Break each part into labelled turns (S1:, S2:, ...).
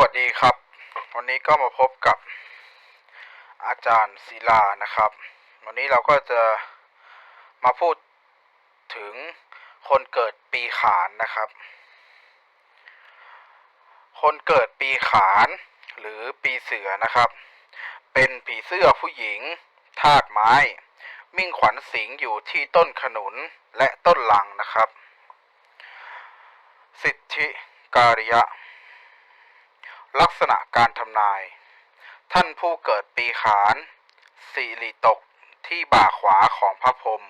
S1: วัสดีครับ วันนี้ก็มาพบกับอาจารย์ศิลานะครับ วันนี้เราก็จะมาพูดถึงคนเกิดปีขานนะครับ คนเกิดปีขานหรือปีเสือนะครับ เป็นผีเสื้อผู้หญิงธาตุไม้ มิ่งขวัญสิงอยู่ที่ต้นขนุนและต้นลังนะครับ สิทธิการิยะ ลักษณะการทำนาย ท่านผู้เกิดปีขานสิริตกที่บ่าขวาของพระพรหม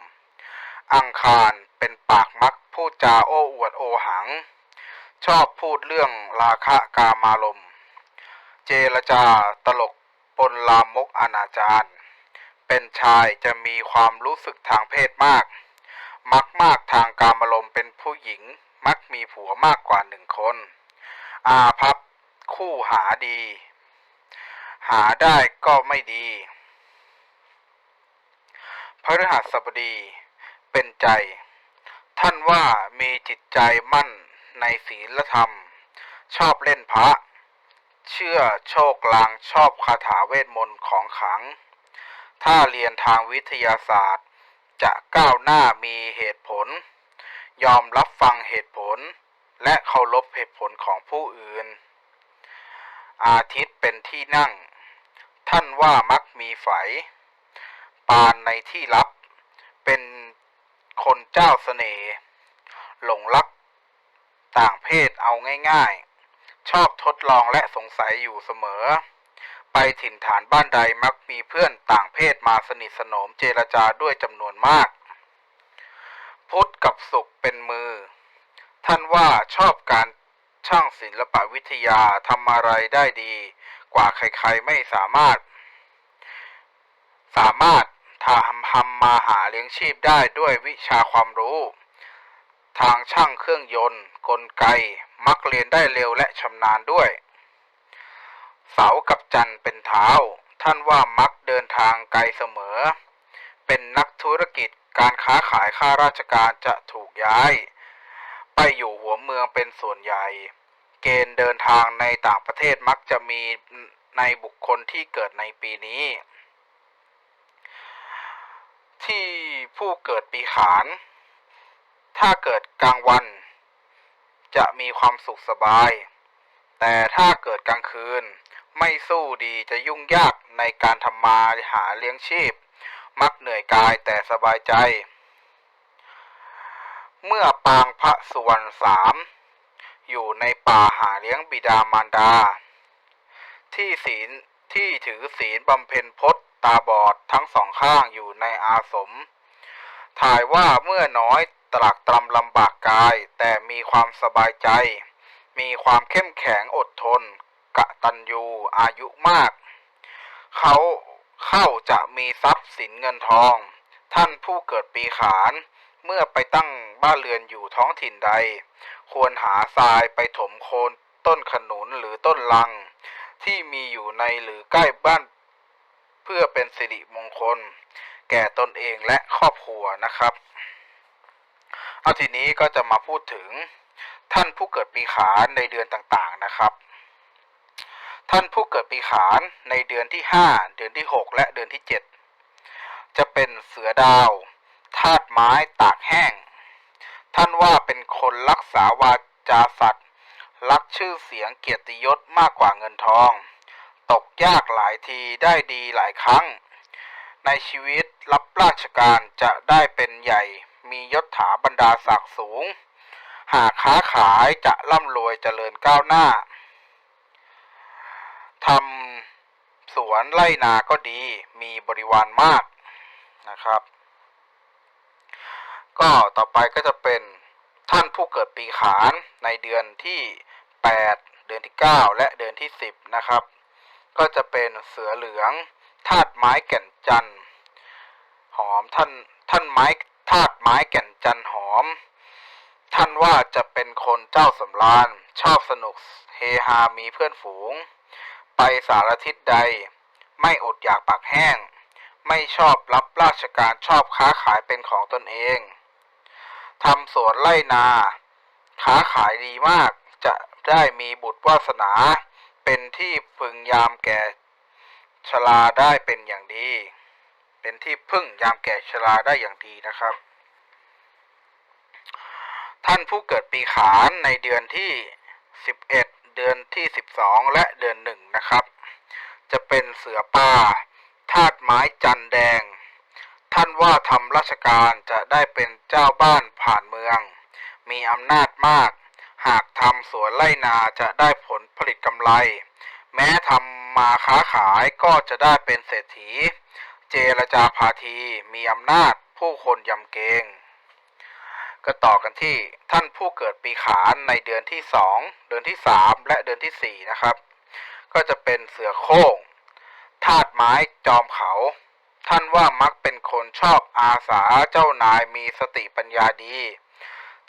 S1: อังคารเป็นปากมักพูดจาโอ้อวดโอหัง ชอบพูดเรื่องราคะกามารม เจรจาตลกปนลามกอนาจารเป็นชายจะมีความรู้สึกทางเพศมาก มักมากทางการอารมณ์เป็นผู้หญิง มักมีผัวมากกว่าหนึ่งคน อาภัพ คู่หาดี หาได้ก็ไม่ดีพฤหัสบดี เป็นใจ ท่านว่ามีจิตใจมั่นในศีลธรรม ชอบเล่นพระ เชื่อโชคลางชอบคาถาเวทมนต์ของขัง ถ้าเรียนทางวิทยาศาสตร์ จะก้าวหน้ามีเหตุผล ยอมรับฟังเหตุผล และเคารพเหตุผลของผู้อื่น อาทิตย์เป็นที่นั่ง ท่านว่ามักมีไฝปานในที่ลับ เป็นคนเจ้าเสน่ห์หลงรัก ต่างเพศเอาง่ายๆ ชอบทดลองและสงสัยอยู่เสมอ ไปถิ่นฐานบ้านใดมักมีเพื่อนต่างเพศมาสนิทสนมเจรจาด้วยจำนวนมาก พุทธกับสุขเป็นมือ ท่านว่าชอบการ ช่างศิลปวิทยาทำอะไรได้ดี กว่าใครๆไม่สามารถ สามารถทำทำมาหาเลี้ยงชีพได้ด้วยวิชาความรู้ ทางช่างเครื่องยนต์ กลไก มักเรียนได้เร็วและชำนาญด้วย เสากับจันเป็นเท้า ท่านว่ามักเดินทางไกลเสมอ เป็นนักธุรกิจการค้าขายข้าราชการจะถูกย้าย ไปอยู่หัวเมืองเป็นส่วนใหญ่ เกณฑ์เดินทางในต่างประเทศมักจะมีในบุคคลที่เกิดในปีนี้ ที่ผู้เกิดปีขาน ถ้าเกิดกลางวัน จะมีความสุขสบาย แต่ถ้าเกิดกลางคืน ไม่สู้ดีจะยุ่งยากในการทำมาหาเลี้ยงชีพ มักเหนื่อยกายแต่สบายใจ เมื่อปางพระสุวรรณสามอยู่ในป่าหาเลี้ยงบิดามารดา ที่ศีลที่ถือศีลบำเพ็ญพจตาบอดทั้งสองข้างอยู่ในอาสม ถ่ายว่าเมื่อน้อยตรักตรำลำบากกาย แต่มีความสบายใจ มีความเข้มแข็งอดทน กะตัญญูอายุมาก เขาเข้าจะมีทรัพย์สินเงินทอง ท่านผู้เกิดปีขาน เมื่อไปตั้งบ้านเรือนอยู่ท้องถิ่นใด ควรหาทรายไปถมโคนต้นขนุนหรือต้นลัง ที่มีอยู่ในหรือใกล้บ้าน เพื่อเป็นสิริมงคล แก่ตนเองและครอบครัวนะครับเอาทีนี้ก็จะมาพูดถึงท่านผู้เกิดปีขานในเดือนต่างๆนะครับ ท่านผู้เกิดปีขานในเดือนที่ 5 เดือนที่ 6 และเดือนที่ 7 จะเป็นเสือดาว ธาตุไม้ตากแห้ง ท่านว่าเป็นคนรักษาวาจาสัตว์ รักชื่อเสียงเกียรติยศมากกว่าเงินทอง ตกยากหลายทีได้ดีหลายครั้ง ในชีวิตรับราชการจะได้เป็นใหญ่มียศถาบรรดาศักดิ์สูง หากค้าขายจะร่ำรวยเจริญก้าวหน้าทำสวนไร่นาก็ดีมีบริวารมากนะครับ ก็ต่อไปก็จะเป็นท่านผู้เกิดปีขานในเดือนที่ 8 เดือนที่ 9 และเดือนที่ 10 นะครับ ก็จะเป็นเสือเหลืองธาตุไม้แก่นจันหอมท่านท่านไม้ธาตุไม้แก่นจันหอม ท่านว่าจะเป็นคนเจ้าสำราญ ชอบสนุกเฮฮามีเพื่อนฝูง ไปสารทิศใด ไม่อดอยากปากแห้ง ไม่ชอบรับราชการชอบค้าขายเป็นของตนเอง ทำสวนไร่นา ค้าขายดีมาก จะได้มีบุตรวาสนา เป็นที่พึงยามแก่ชราได้เป็นอย่างดี เป็นที่พึ่งยามแก่ชราได้อย่างดีนะครับ ท่านผู้เกิดปีขานในเดือนที่ 11 เดือนที่ 12 และเดือนหนึ่งนะครับ จะเป็นเสือป่าธาตุไม้จันแดง ท่านว่าทำราชการจะได้เป็นเจ้าบ้านผ่านเมือง มีอำนาจมาก หากทำสวนไร่นาจะได้ผลผลิตกำไร แม้ทำมาค้าขายก็จะได้เป็นเศรษฐี เจรจาพาทีมีอำนาจผู้คนยำเกรงก็ต่อกันที่ท่านผู้เกิดปีขานในเดือนที่สองเดือนที่สามและเดือนที่สี่นะครับ ก็จะเป็นเสือโคร่งธาตุไม้จอมเขา ท่านว่ามักเป็นคนชอบอาสาเจ้านายมีสติปัญญาดี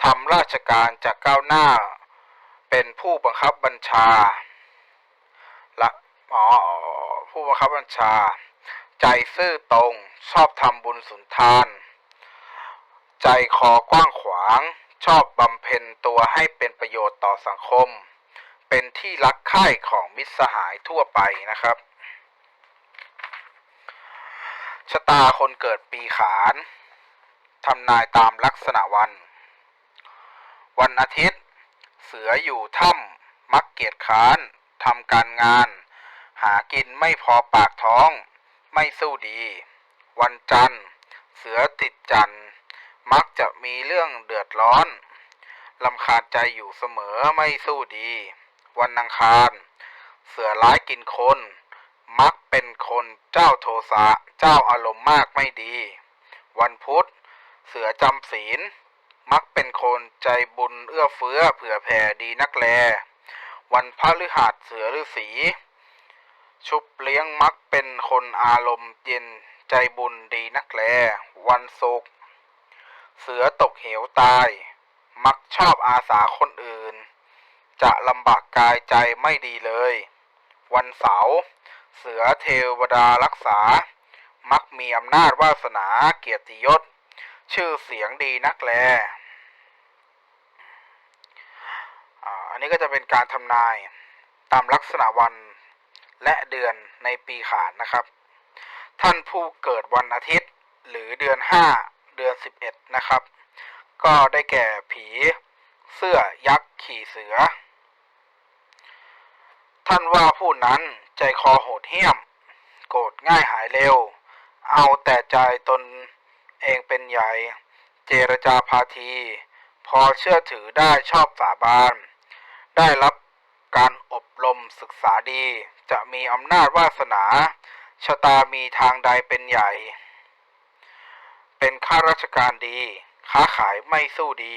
S1: ทำราชการจะก้าวหน้า เป็นผู้บังคับบัญชา ละอ๋อผู้บังคับบัญชา ใจซื่อตรงชอบทำบุญสุนทาน ใจคอกว้างขวาง ชอบบำเพ็ญตัวให้เป็นประโยชน์ต่อสังคม เป็นที่รักใคร่ของมิตรสหายทั่วไปนะครับ ชะตาคนเกิดปีขานทำนายตามลักษณะวัน วันอาทิตย์ เสืออยู่ถ้ำมักเกียจค้านทำการงาน หากินไม่พอปากท้อง ไม่สู้ดี วันจันทร์ เสือติดจันทร์มักจะมีเรื่องเดือดร้อนลำคาญใจอยู่เสมอไม่สู้ดี วันอังคาร เสือร้ายกินคน มักเป็นคนเจ้าโทสะเจ้าอารมณ์มากไม่ดี วันพุธ เสือจำศีล มักเป็นคนใจบุญเอื้อเฟื้อเผื่อแผ่ดีนักแล วันพฤหัสเสือฤาษีชุบเลี้ยงมักเป็นคนอารมณ์เย็นใจบุญดีนักแล วันศุกร์เสือตกเหวตาย มักชอบอาสาคนอื่น จะลำบากกายใจไม่ดีเลย วันเสาร์ เสือเทวดารักษา มักมีอำนาจวาสนาเกียรติยศ ชื่อเสียงดีนักแลอ่าอันนี้ก็จะเป็นการทำนายตามลักษณะวันและเดือนในปีขานนะครับ ท่านผู้เกิดวันอาทิตย์หรือเดือนห้าเดือนสิบเอ็ดนะครับ ก็ได้แก่ผีเสื้อยักษ์ขี่เสือ ท่านว่าผู้นั้น ใจคอโหดเหี้ยม โกรธง่ายหายเร็ว เอาแต่ใจตนเองเป็นใหญ่ เจรจาพาที พอเชื่อถือได้ชอบสาบาน ได้รับการอบรมศึกษาดี จะมีอำนาจวาสนา ชะตามีทางใดเป็นใหญ่ เป็นข้าราชการดี ค้าขายไม่สู้ดี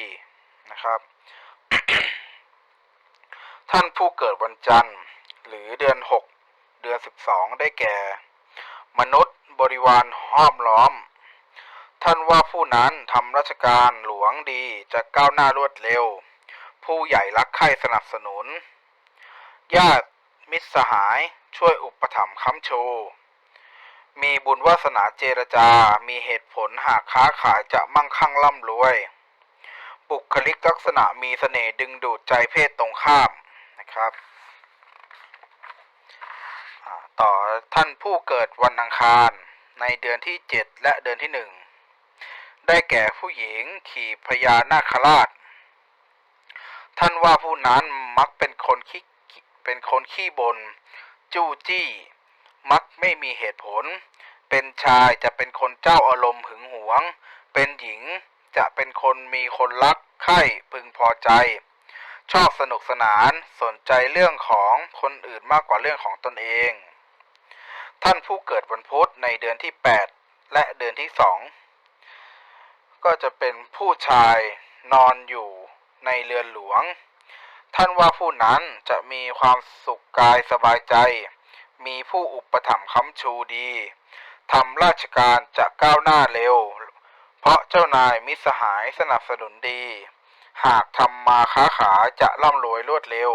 S1: นะครับ ท่านผู้เกิดวันจันทร์ หรือเดือนหก เดือนสิบสองได้แก่ มนุษย์บริวารห้อมล้อม ท่านว่าผู้นั้นทำราชการหลวงดีจะก้าวหน้ารวดเร็ว ผู้ใหญ่รักใคร่สนับสนุน ญาติมิตรสหายช่วยอุปถัมภ์ค้ำชูมีบุญวาสนาเจรจา มีเหตุผลหากค้าขายจะมั่งคั่งร่ำรวย บุคลิกลักษณะมีเสน่ห์ดึงดูดใจเพศตรงข้ามนะครับ ต่อท่านผู้เกิดวันอังคาร ในเดือนที่ 7 และเดือนที่ 1 ได้แก่ผู้หญิงขี่พญานาคราช ท่านว่าผู้นั้นมักเป็นคนขี้เป็นคนขี้บน จู้จี้ มักไม่มีเหตุผล เป็นชายจะเป็นคนเจ้าอารมณ์หึงหวง เป็นหญิงจะเป็นคนมีคนรักใคร่พึงพอใจ ชอบสนุกสนานสนใจเรื่องของคนอื่นมากกว่าเรื่องของตนเอง ท่านผู้เกิดวันพุธในเดือนที่ 8 และเดือนที่ 2 ก็จะเป็นผู้ชายนอนอยู่ในเรือนหลวง ท่านว่าผู้นั้นจะมีความสุขกายสบายใจ มีผู้อุปถัมภ์ค้ำชูดีทำราชการจะก้าวหน้าเร็ว เพราะเจ้านายมิสหายสนับสนุนดี หากทำมาค้าขายจะร่ำรวยรวดเร็ว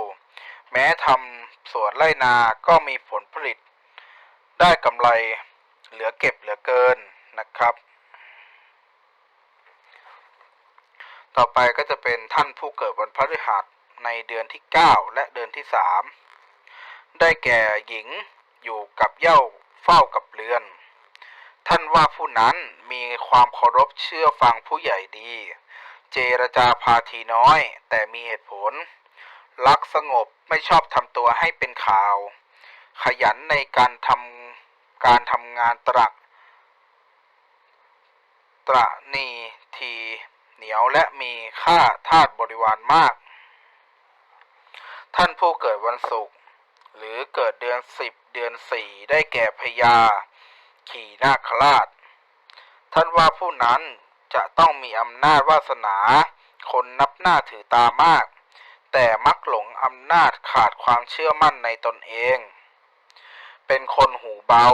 S1: แม้ทำสวนไร่นาก็มีผลผลิต ได้กำไรเหลือเก็บเหลือเกินนะครับ ต่อไปก็จะเป็นท่านผู้เกิดวันพฤหัสในเดือนที่ 9 และเดือนที่ 3 ได้แก่หญิงอยู่กับเย้าเฝ้ากับเรือน ท่านว่าผู้นั้นมีความเคารพเชื่อฟังผู้ใหญ่ดี เจรจาพาทีน้อย แต่มีเหตุผล รักสงบไม่ชอบทำตัวให้เป็นข่าว ขยันในการทำการทำงานตรัก ตระนีที เหนียวและมีค่าทาสบริวารมาก ท่านผู้เกิดวันศุกร์หรือเกิดเดือนสิบเดือนสี่ได้แก่พญา ขี่นาคราช ท่านว่าผู้นั้น จะต้องมีอำนาจวาสนา คนนับหน้าถือตามาก แต่มักหลงอำนาจขาดความเชื่อมั่นในตนเอง เป็นคนหูเบา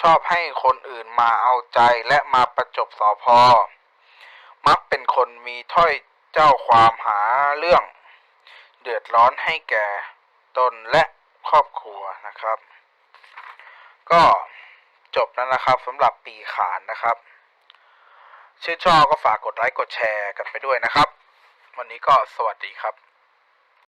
S1: ชอบให้คนอื่นมาเอาใจและมาประจบสอพอ มักเป็นคนมีถ้อยเจ้าความหาเรื่อง เดือดร้อนให้แก่ตนและครอบครัวนะครับ ก็จบแล้วนะครับสำหรับปีขานนะครับ ชื่นชอบก็ฝากกดไลค์กดแชร์กันไปด้วยนะครับ วันนี้ก็สวัสดีครับ